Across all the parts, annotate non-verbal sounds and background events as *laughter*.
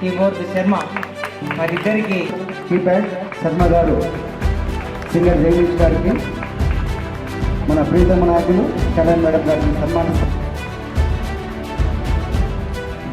Keyboard Sharma వారిద్దరికి keypad Sharma గారు singer Jagadish గారికి మన ప్రీతమ నాయకులు కళ్యాణ్ మేడం గారికి సన్మానం.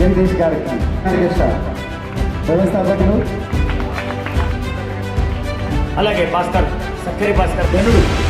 జగదీష్ గారికి వ్యవస్థాపకులు. అలాగే భాస్కర్ సక్కరి భాస్కర్ ధనుడు.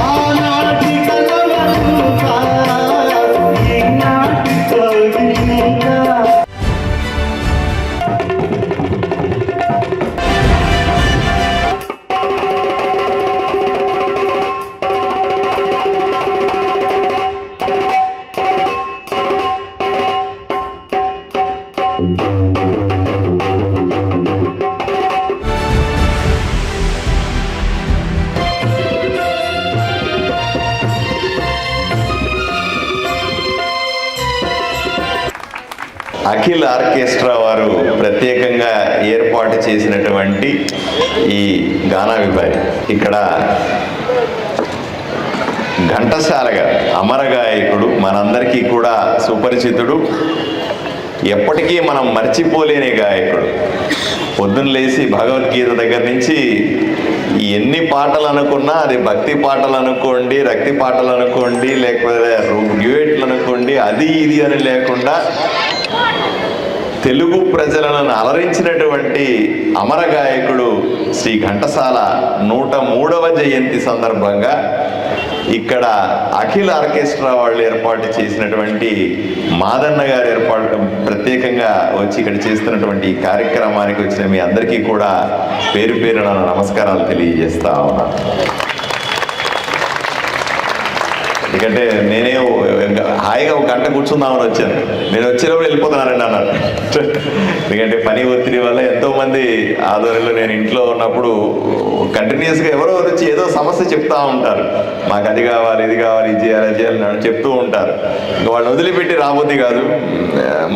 Oh. అఖిల్ ఆర్కెస్ట్రా వారు ప్రత్యేకంగా ఏర్పాటు చేసినటువంటి ఈ గానా విభారి ఇక్కడ ఘంటసాలగా అమర గాయకుడు మనందరికీ కూడా సుపరిచితుడు. ఎప్పటికీ మనం మర్చిపోలేని గాయకుడు. పొద్దున్న లేచి భగవద్గీత దగ్గర నుంచి ఎన్ని పాటలు అనుకున్నా అది భక్తి పాటలు అనుకోండి రక్తి పాటలు అనుకోండి లేకపోతే డ్యూయెట్లు అనుకోండి అది ఇది అని లేకుండా తెలుగు ప్రజలను అలరించినటువంటి అమర గాయకుడు శ్రీ ఘంటసాల నూట మూడవ జయంతి సందర్భంగా ఇక్కడ అఖిల్ ఆర్కెస్ట్రా వాళ్ళు ఏర్పాటు చేసినటువంటి మాదన్న గారు ఏర్పాటు ప్రత్యేకంగా వచ్చి ఇక్కడ చేస్తున్నటువంటి ఈ కార్యక్రమానికి వచ్చిన మీ అందరికీ కూడా పేరు పేరున నమస్కారాలు తెలియజేస్తా ఉన్నాను. ఎందుకంటే నేనే హాయిగా ఒక గంట కూర్చుందామని వచ్చాను. నేను వచ్చేటప్పుడు వెళ్ళిపోతున్నానండి అన్నాను ఎందుకంటే పని ఒత్తిడి వల్ల ఎంతోమంది ఆధ్వర్యంలో నేను ఇంట్లో ఉన్నప్పుడు కంటిన్యూస్గా ఎవరో వచ్చి ఏదో సమస్య చెప్తా ఉంటారు. మాకు అది కావాలి ఇది కావాలి ఇది చేయాలి అది చేయాలి అని చెప్తూ ఉంటారు. ఇంకా వాళ్ళని వదిలిపెట్టి రాబోద్ది కాదు.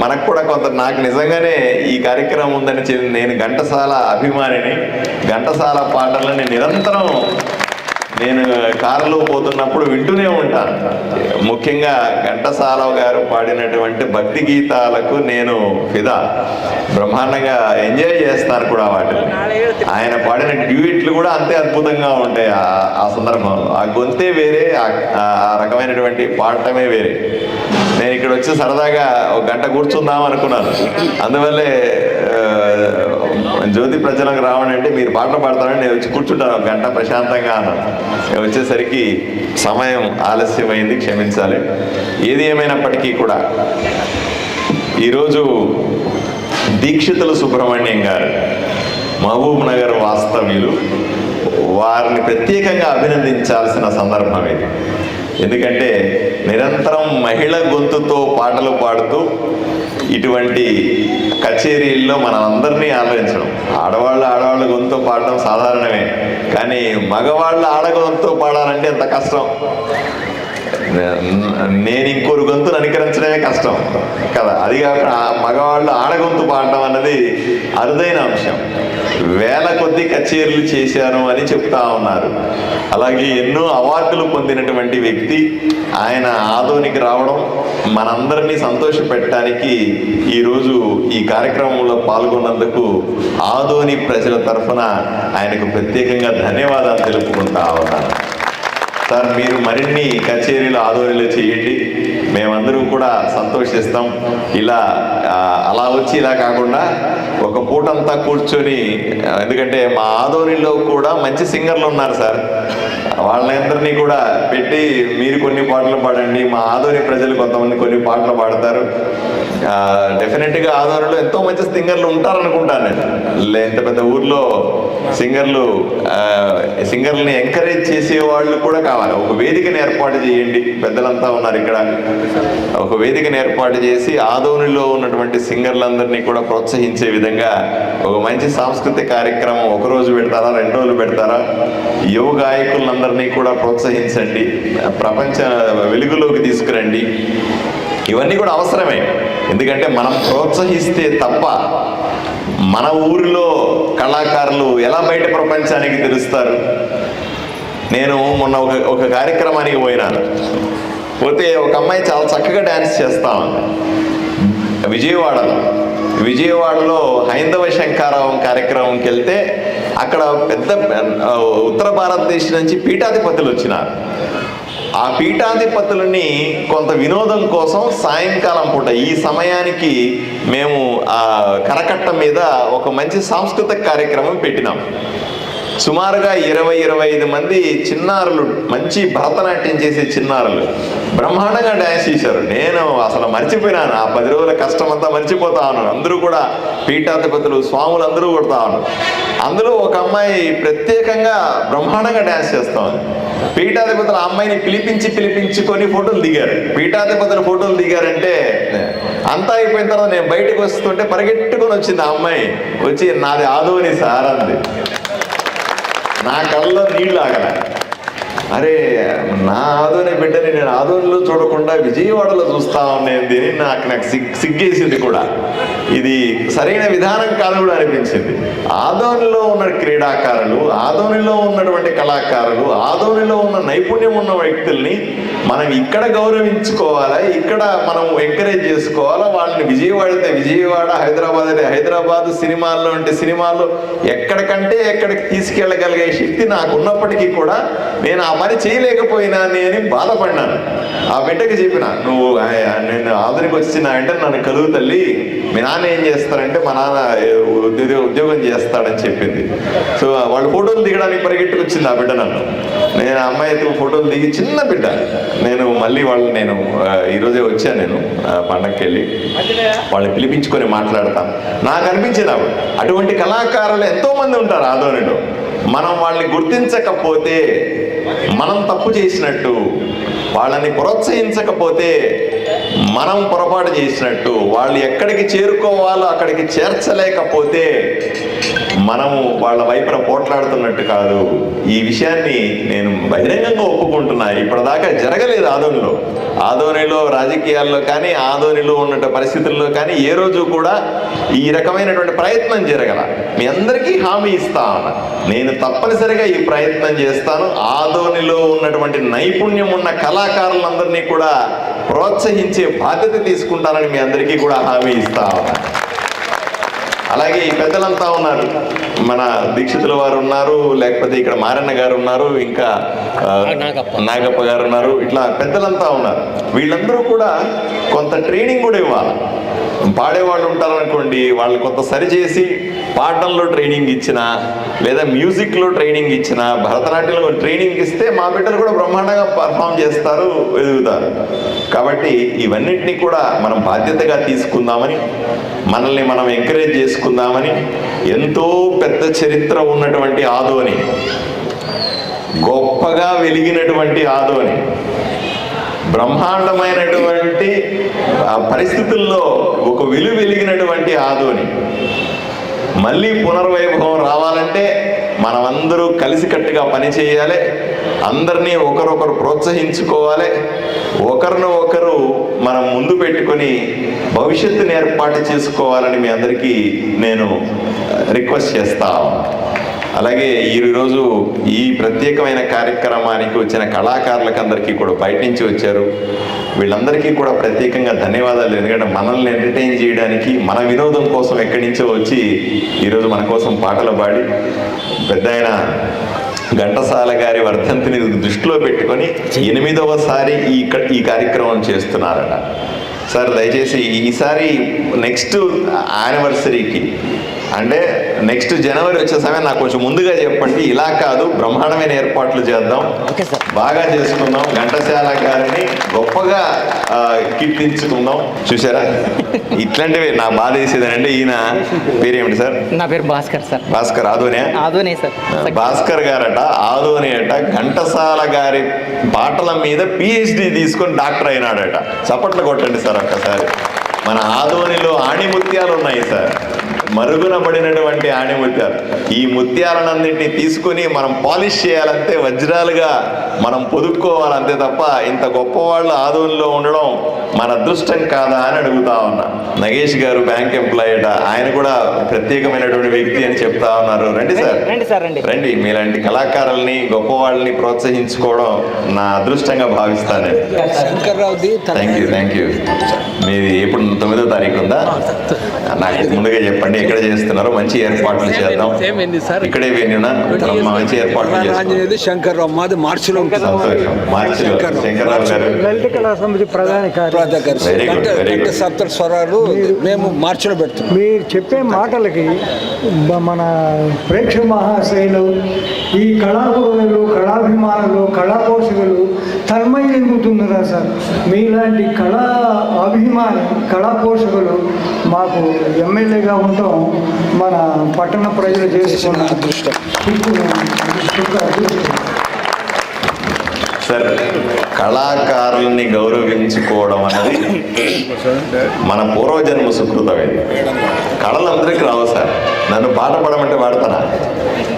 మనకు కూడా కొంత నాకు నిజంగానే ఈ కార్యక్రమం ఉందని చెప్పి నేను ఘంటసాల అభిమానిని ఘంటసాల పాటలని నిరంతరం నేను కారులో పోతున్నప్పుడు వింటూనే ఉంటాను. ముఖ్యంగా ఘంటసాలవ్ గారు పాడినటువంటి భక్తి గీతాలకు నేను ఫిదా. బ్రహ్మాండంగా ఎంజాయ్ చేస్తాను కూడా వాటిని. ఆయన పాడిన డ్యూయిట్లు కూడా అంతే అద్భుతంగా ఉంటాయి ఆ- ఆ సందర్భంలో. ఆ గొంతే వేరే ఆ- ఆ రకమైనటువంటి పాడటమే వేరే. నేను ఇక్కడ వచ్చి సరదాగా ఒక గంట కూర్చుందాం అనుకున్నాను. అందువల్లే జ్యోతి ప్రజలకు రావడం అంటే మీరు పాటలు పాడతారని నేను వచ్చి కూర్చుంటాను ఒక గంట ప్రశాంతంగా అన్నాను. వచ్చేసరికి సమయం ఆలస్యమైంది క్షమించాలి. ఏది ఏమైనప్పటికీ కూడా ఈరోజు దీక్షితులు సుబ్రహ్మణ్యం గారు మహబూబ్ నగర్ వాస్తవ్యులు వారిని ప్రత్యేకంగా అభినందించాల్సిన సందర్భం ఇది. ఎందుకంటే నిరంతరం మహిళ గొంతుతో పాటలు పాడుతూ ఇటువంటి కచేరీల్లో మనందరినీ ఆదరించడం ఆడవాళ్ళు ఆడవాళ్ళ గొంతు పాడడం సాధారణమే. కానీ మగవాళ్ళు ఆడగొంతు పాడాలంటే ఎంత కష్టం? నేను ఇంకోరు గొంతును అనుకరించడమే కష్టం. కదా? అది కాకుండా మగవాళ్ళు ఆడగొంతు పాడడం అన్నది అరుదైన అంశం. వేల కొద్ది కచేరీలు చేశాను అని చెప్తా ఉన్నారు. అలాగే ఎన్నో అవార్డులు పొందినటువంటి వ్యక్తి ఆయన ఆదోనికి రావడం మనందరినీ సంతోషపెట్టడానికి ఈరోజు ఈ కార్యక్రమంలో పాల్గొన్నందుకు ఆదోని ప్రజల తరఫున ఆయనకు ప్రత్యేకంగా ధన్యవాదాలు తెలుపుకుంటా ఉన్నాను. సార్ మీరు మరిన్ని కచేరీలు ఆధ్వర్యంలో చేయండి. మేమందరం కూడా సంతోషిస్తాం. ఇలా అలా వచ్చి ఇలా కాకుండా ఒక పూటంతా కూర్చొని ఎందుకంటే మా ఆధ్వర్యంలో కూడా మంచి సింగర్లు ఉన్నారు సార్. వాళ్ళందరినీ కూడా పెట్టి మీరు కొన్ని పాటలు పాడండి మా ఆధ్వర్య ప్రజలు కొంతమంది కొన్ని పాటలు పాడతారు. డెఫినెట్గా ఆధ్వర్యంలో ఎంతో మంచి సింగర్లు ఉంటారనుకుంటాను నేను. ఎంత పెద్ద ఊర్లో సింగర్లు సింగర్లని ఎంకరేజ్ చేసే వాళ్ళు కూడా కావాలి. ఒక వేదికను ఏర్పాటు చేయండి. పెద్దలంతా ఉన్నారు ఇక్కడ. ఒక వేదికను ఏర్పాటు చేసి ఆదోనిలో ఉన్నటువంటి సింగర్లందరినీ కూడా ప్రోత్సహించే విధంగా ఒక మంచి సాంస్కృతిక కార్యక్రమం ఒక రోజు పెడతారా రెండు రోజులు పెడతారా? యువ గాయకులందరినీ కూడా ప్రోత్సహించండి. ప్రపంచ వెలుగులోకి తీసుకురండి. ఇవన్నీ కూడా అవసరమే. ఎందుకంటే మనం ప్రోత్సహిస్తే తప్ప మన ఊరిలో కళాకారులు ఎలా బయట ప్రపంచానికి తెలుస్తారు? నేను మొన్న ఒక ఒక కార్యక్రమానికి పోయినాను. పోతే ఒక అమ్మాయి చాలా చక్కగా డ్యాన్స్ చేస్తా విజయవాడలో. విజయవాడలో హైందవ శంకారావం కార్యక్రమంకి వెళ్తే అక్కడ పెద్ద ఉత్తర భారతదేశం నుంచి పీఠాధిపతులు వచ్చినారు. ఆ పీఠాధిపతులని కొంత వినోదం కోసం సాయంకాలం పూట ఈ సమయానికి మేము ఆ కరకట్ట మీద ఒక మంచి సాంస్కృతిక కార్యక్రమం పెట్టినాం. సుమారుగా ఇరవై ఇరవై ఐదు మంది చిన్నారులు మంచి భరతనాట్యం చేసే చిన్నారులు బ్రహ్మాండంగా డ్యాన్స్ చేశారు. నేను అసలు మర్చిపోయినాను. ఆ పది రోజుల కష్టం అంతా మర్చిపోతా ఉన్నాను. అందరూ కూడా పీఠాధిపతులు స్వాములు అందరూ కొడతా ఉన్నారు. అందులో ఒక అమ్మాయి ప్రత్యేకంగా బ్రహ్మాండంగా డ్యాన్స్ చేస్తా ఉంది. పీఠాధిపతులు ఆ అమ్మాయిని పిలిపించి పిలిపించుకొని ఫోటోలు దిగారు. పీఠాధిపతులు ఫోటోలు దిగారంటే అంతా అయిపోయిన తర్వాత నేను బయటకు వస్తుంటే పరిగెట్టుకొని వచ్చింది ఆ అమ్మాయి. వచ్చి నాది ఆదోని సార్ అంది. ನಾಲ್ಕಲ್ಲ ನೀಡಲಾಗಲ್ಲ. అరే నా ఆదోని బిడ్డని నేను ఆదోనిలో చూడకుండా విజయవాడలో చూస్తా ఉండేది అని నాకు నాకు సిగ్ సిగ్గేసింది కూడా. ఇది సరైన విధానం కాదు కూడా అనిపించింది. ఆదోనిలో ఉన్న క్రీడాకారులు ఆదోనిలో ఉన్నటువంటి కళాకారులు ఆదోనిలో ఉన్న నైపుణ్యం ఉన్న వ్యక్తుల్ని మనం ఇక్కడ గౌరవించుకోవాలా? ఇక్కడ మనం ఎంకరేజ్ చేసుకోవాలా? వాళ్ళని విజయవాడ అయితే విజయవాడ హైదరాబాద్ అయితే హైదరాబాద్ సినిమాల్లో అంటే సినిమాల్లో ఎక్కడికంటే ఎక్కడికి తీసుకెళ్ళగలిగే శక్తి నాకు ఉన్నప్పటికీ కూడా నేను ఆ పని చేయలేకపోయినా అని బాధపడినాను. ఆ బిడ్డకి చెప్పిన నువ్వు నేను ఆదరికి వచ్చిన అంటే నన్ను కలుగు తల్లి. మీ నాన్న ఏం చేస్తారంటే మా నాన్న ఉద్యోగం చేస్తాడని చెప్పింది. సో వాళ్ళు ఫోటోలు దిగడానికి పరిగెట్టుకొచ్చింది ఆ బిడ్డ నన్ను. నేను అమ్మాయితో ఫోటోలు దిగి చిన్న బిడ్డ. నేను మళ్ళీ వాళ్ళు నేను ఈరోజే వచ్చాను నేను పండగకి వెళ్ళి. వాళ్ళని పిలిపించుకొని మాట్లాడతాను నాకు అనిపించింది అప్పుడు అటువంటి కళాకారులు ఎంతోమంది ఉంటారు ఆదోనిలో. మనం వాళ్ళని గుర్తించకపోతే మనం తప్పు చేసినట్టు వాళ్ళని ప్రోత్సహించకపోతే మనం పొరపాటు చేసినట్టు వాళ్ళు ఎక్కడికి చేరుకోవాలో అక్కడికి చేర్చలేకపోతే మనము వాళ్ళ వైపున పోట్లాడుతున్నట్టు కాదు. ఈ విషయాన్ని నేను బహిరంగంగా ఒప్పుకుంటున్నా. ఇప్పటిదాకా జరగలేదు ఆదోనిలో. ఆదోనిలో రాజకీయాల్లో కానీ ఆదోనిలో ఉన్న పరిస్థితుల్లో కానీ ఏ రోజు కూడా ఈ రకమైనటువంటి ప్రయత్నం జరగల. మీ అందరికీ హామీ ఇస్తా ఉన్నా. నేను తప్పనిసరిగా ఈ ప్రయత్నం చేస్తాను. ఆదోనిలో ఉన్నటువంటి నైపుణ్యం ఉన్న కళాకారులందరినీ కూడా ప్రోత్సహించే బాధ్యత తీసుకుంటానని మీ అందరికీ కూడా హామీ ఇస్తా ఉన్నా. అలాగే ఈ పెద్దలంతా ఉన్నారు. మన దీక్షితుల వారు ఉన్నారు లేకపోతే ఇక్కడ మారన్న గారు ఉన్నారు ఇంకా నాగప్ప గారు ఉన్నారు. ఇట్లా పెద్దలంతా ఉన్నారు. వీళ్ళందరూ కూడా కొంత ట్రైనింగ్ కూడా ఇవ్వాలి. పాడేవాళ్ళు ఉంటారు అనుకోండి వాళ్ళు కొంత సరిచేసి పాటల్లో ట్రైనింగ్ ఇచ్చిన లేదా మ్యూజిక్లో ట్రైనింగ్ ఇచ్చిన భరతనాట్యంలో ట్రైనింగ్ ఇస్తే మా బిడ్డలు కూడా బ్రహ్మాండంగా పర్ఫామ్ చేస్తారు ఎదుగుతారు. కాబట్టి ఇవన్నింటినీ కూడా మనం బాధ్యతగా తీసుకుందామని మనల్ని మనం ఎంకరేజ్ చేసుకుందామని ఎంతో పెద్ద చరిత్ర ఉన్నటువంటి ఆదోని గొప్పగా వెలిగినటువంటి ఆదోని. బ్రహ్మాండమైనటువంటి ఆ పరిస్థితుల్లో ఒక వెలు వెలిగినటువంటి ఆదోని మళ్ళీ పునర్వైభవం రావాలంటే మనమందరూ కలిసికట్టుగా పనిచేయాలి అందరినీ ఒకరొకరు ప్రోత్సహించుకోవాలి. ఒకరిని ఒకరు మనం ముందు పెట్టుకొని భవిష్యత్తుని ఏర్పాటు చేసుకోవాలని మీ అందరికీ నేను రిక్వెస్ట్ చేస్తా అలాగే ఈరోజు ఈ ప్రత్యేకమైన కార్యక్రమానికి వచ్చిన కళాకారులకు అందరికీ కూడా బయట నుంచి వచ్చారు. వీళ్ళందరికీ కూడా ప్రత్యేకంగా ధన్యవాదాలు. ఎందుకంటే మనల్ని ఎంటర్టైన్ చేయడానికి మన వినోదం కోసం ఎక్కడి నుంచో వచ్చి ఈరోజు మన కోసం పాటలు పాడి పెద్ద ఆయన ఘంటసాల గారి వర్ధంతిని దృష్టిలో పెట్టుకొని ఎనిమిదవసారి ఈ ఈ కార్యక్రమం చేస్తున్నారట. సార్ దయచేసి ఈసారి నెక్స్ట్ యానివర్సరీకి అంటే నెక్స్ట్ జనవరి వచ్చే సమయం నాకు కొంచెం ముందుగా చెప్పండి. ఇలా కాదు బ్రహ్మాండమైన ఏర్పాట్లు చేద్దాం. బాగా చేసుకుందాం. ఘంటసాల గారిని గొప్పగా కీర్తించుకుందాం. చూసారా *laughs* ఇట్లాంటివి నా బాధ వేసేది అంటే ఈయన పేరేమిటి సార్? నా పేరు భాస్కర్ సార్. భాస్కర్ ఆదోనే? ఆదోనే సార్. భాస్కర్ గారట ఆదోని అట ఘంటసాల గారి పాటల మీద పిహెచ్డి తీసుకొని డాక్టర్ అయినాడట. చప్పట్లు కొట్టండి సార్ ఒక్కసారి. మన ఆదోనిలో ఆణిముత్యాలు ఉన్నాయి సార్. మరుగున పడినటువంటి ఆణిముత్యాలు ఈ ముత్యాలన్నింటినీ తీసుకొని మనం పాలిష్ చేయాలంటే వజ్రాలుగా మనం పొదుక్కోవాలంతే తప్ప ఇంత గొప్పవాళ్ళు ఆదోనిలో ఉండడం మన అదృష్టం కాదా అని అడుగుతా ఉన్నా. నగేష్ గారు బ్యాంక్ ఎంప్లాయ్ అట ఆయన కూడా ప్రత్యేకమైనటువంటి వ్యక్తి అని చెప్తా ఉన్నారు. రండి సార్. రండి సార్, రండి. రండి మీలాంటి కళాకారుల్ని గొప్పవాళ్ళని ప్రోత్సహించుకోవడం నా అదృష్టంగా భావిస్తాను థ్యాంక్ యూ థ్యాంక్ యూ మీది ఎప్పుడు తొమ్మిదో తారీఖు ఉందా? నాకు ముందుగా చెప్పండి ఎక్కడ చేస్తున్నారో మంచి ఏర్పాట్లు చేద్దాం? ఇక్కడే మంచి ఏర్పాట్లు చేస్తాం శంకర్రావు మాది మార్చిలో శంకర్రావు గారు. ప్రధాన. సప్త స్వరాలు మేము మార్చిలో పెడుతున్నాం మీరు చెప్పే మాటలకి మన ప్రేక్షక మహాశైలు ఈ కళాగురువులు కళాభిమానులు కళాపోషకులు తన్మయం కదా సార్? మీలాంటి కళా అభిమాని కళా పోషకులు మాకు ఎమ్మెల్యేగా ఉండటం మన పట్టణ ప్రజలు చేసుకున్న అదృష్టం సార్ కళాకారుల్ని గౌరవించుకోవడం అనేది మన పూర్వజన్మ సుకృతమైంది కళలు అందరికీ రావు సార్. నన్ను పాట పడమంటే పాడతానా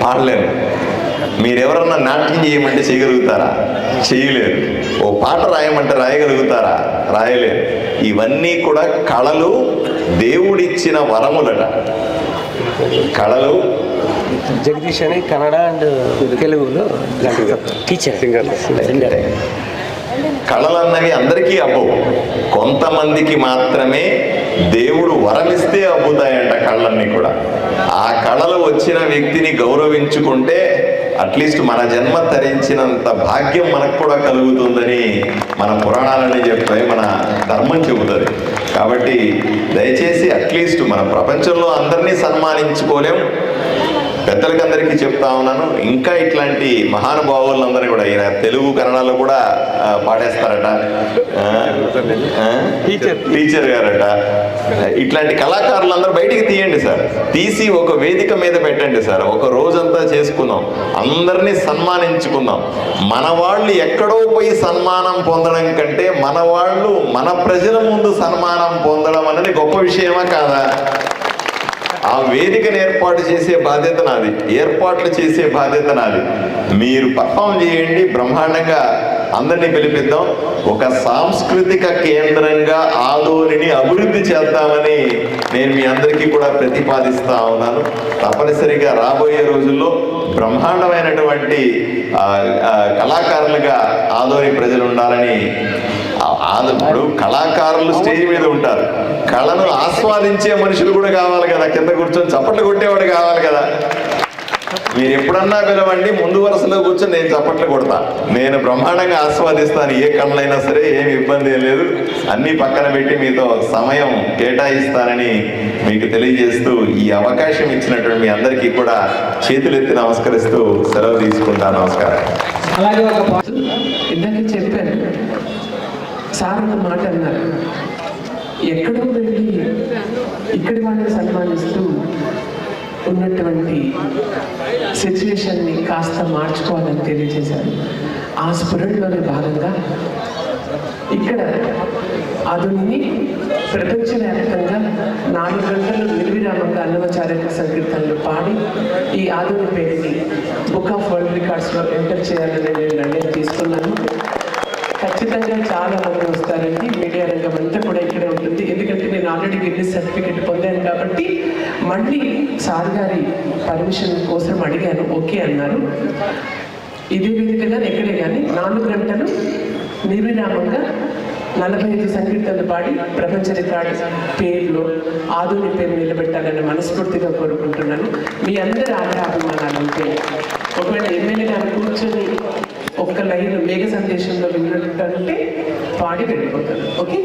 పాడలేను. మీరెవరన్నా నాట్యం చేయమంటే చేయగలుగుతారా? చేయలేరు. ఓ పాట రాయమంటే రాయగలుగుతారా? రాయలేరు. ఇవన్నీ కూడా కళలు దేవుడిచ్చిన వరములట. కళలు జగదీష్ అని కన్నడ అండ్ తెలుగులో టీచర్. సింగర్ సింగర్ కళలన్నవి అందరికీ అబ్బవు. కొంతమందికి మాత్రమే దేవుడు వరమిస్తే అబ్బుతాయంట కళ్ళన్నీ కూడా. ఆ కళలు వచ్చిన వ్యక్తిని గౌరవించుకుంటే అట్లీస్ట్ మన జన్మ తరించినంత భాగ్యం మనకు కూడా కలుగుతుందని మన పురాణాలని చెప్తాయి మన ధర్మం చెబుతుంది. కాబట్టి దయచేసి అట్లీస్ట్ మన ప్రపంచంలో అందరినీ సన్మానించుకోలేం. పెద్దలకి అందరికీ చెప్తా ఉన్నాను. ఇంకా ఇట్లాంటి మహానుభావులందరినీ కూడా ఈయన తెలుగు కన్నడలో కూడా పాడేస్తారట? టీచర్ గారట. ఇట్లాంటి కళాకారులందరూ బయటికి తీయండి సార్. తీసి ఒక వేదిక మీద పెట్టండి సార్. ఒక రోజంతా చేసుకుందాం. అందరినీ సన్మానించుకుందాం. మన వాళ్ళు ఎక్కడో పోయి సన్మానం పొందడం కంటే మన వాళ్ళు మన ప్రజల ముందు సన్మానం పొందడం అనేది గొప్ప విషయమా కాదా? ఆ వేదికను ఏర్పాటు చేసే బాధ్యత నాది. ఏర్పాట్లు చేసే బాధ్యత నాది. మీరు పర్ఫామ్ చేయండి బ్రహ్మాండంగా అందరినీ పిలిపిద్దాం. ఒక సాంస్కృతిక కేంద్రంగా ఆదోనిని అభివృద్ధి చేద్దామని నేను మీ అందరికీ కూడా ప్రతిపాదిస్తా ఉన్నాను. తప్పనిసరిగా రాబోయే రోజుల్లో బ్రహ్మాండమైనటువంటి కళాకారులుగా ఆదోని ప్రజలు ఉండాలని ఇప్పుడు కళాకారులు స్టేజ్ మీద ఉంటారు. కళను ఆస్వాదించే మనుషులు కూడా కావాలి కదా. కింద కూర్చొని చప్పట్లు కొట్టేవాడు కావాలి కదా. మీరు ఎప్పుడన్నా పిలవండి ముందు వరుసలో కూర్చొని నేను చప్పట్లు కొడతా. నేను బ్రహ్మాండంగా ఆస్వాదిస్తాను. ఏ కళ్ళైనా సరే ఏమి ఇబ్బంది ఏం లేదు. అన్ని పక్కన పెట్టి మీతో సమయం కేటాయిస్తానని మీకు తెలియజేస్తూ ఈ అవకాశం ఇచ్చినటువంటి మీ అందరికీ కూడా చేతులెత్తి నమస్కరిస్తూ సెలవు తీసుకుంటాను నమస్కారం అలాగే ఒక పా- ఇందాక చెప్పాను సార్ మాట అన్నారు. ఎక్కడో వెళ్ళి ఇక్కడి వాళ్ళని సన్మానిస్తూ ఉన్నటువంటి సిచ్యువేషన్ని కాస్త మార్చుకోవాలని తెలియజేశారు. ఆ స్ఫురణలోని భాగంగా ఇక్కడ అదుని ప్రపంచవ్యాప్తంగా నాలుగు గంటలు నిర్విరామంగా అన్నవచార్య సంకీర్తనలు పాడి ఈ ఆధుని పేరుని బుక్ ఆఫ్ వరల్డ్ రికార్డ్స్లో ఎంటర్ చేయాలని నేను నిర్ణయం తీసుకున్నాను. ఖచ్చితంగా చాలా మంది వస్తారండి. మీడియా రంగం అంతా కూడా ఇక్కడే ఉంటుంది. ఎందుకంటే నేను ఆల్రెడీ గిన్నెస్ సర్టిఫికెట్ పొందాను కాబట్టి మళ్ళీ సార్ గారి పర్మిషన్ కోసం అడిగాను. ఓకే అన్నారు. ఇదే వేదికగా ఎక్కడే కానీ నాలుగు గంటలు నిర్విరామంగా నలభై ఐదు సంకీర్తనలు పాడి ప్రపంచ రికార్డు పేరులో ఆధునిక పేరు నిలబెట్టాలని మనస్ఫూర్తిగా కోరుకుంటున్నాను. మీ అందరి ఆదరాభిమానాలు ఉంటే ఒకవేళ ఎమ్మెల్యే గారు కూర్చొని ఒక్క లైన్ మేఘ సందేశంలో విన్నట్టు అంటే పాడి వెళ్ళిపోతాను ఓకే?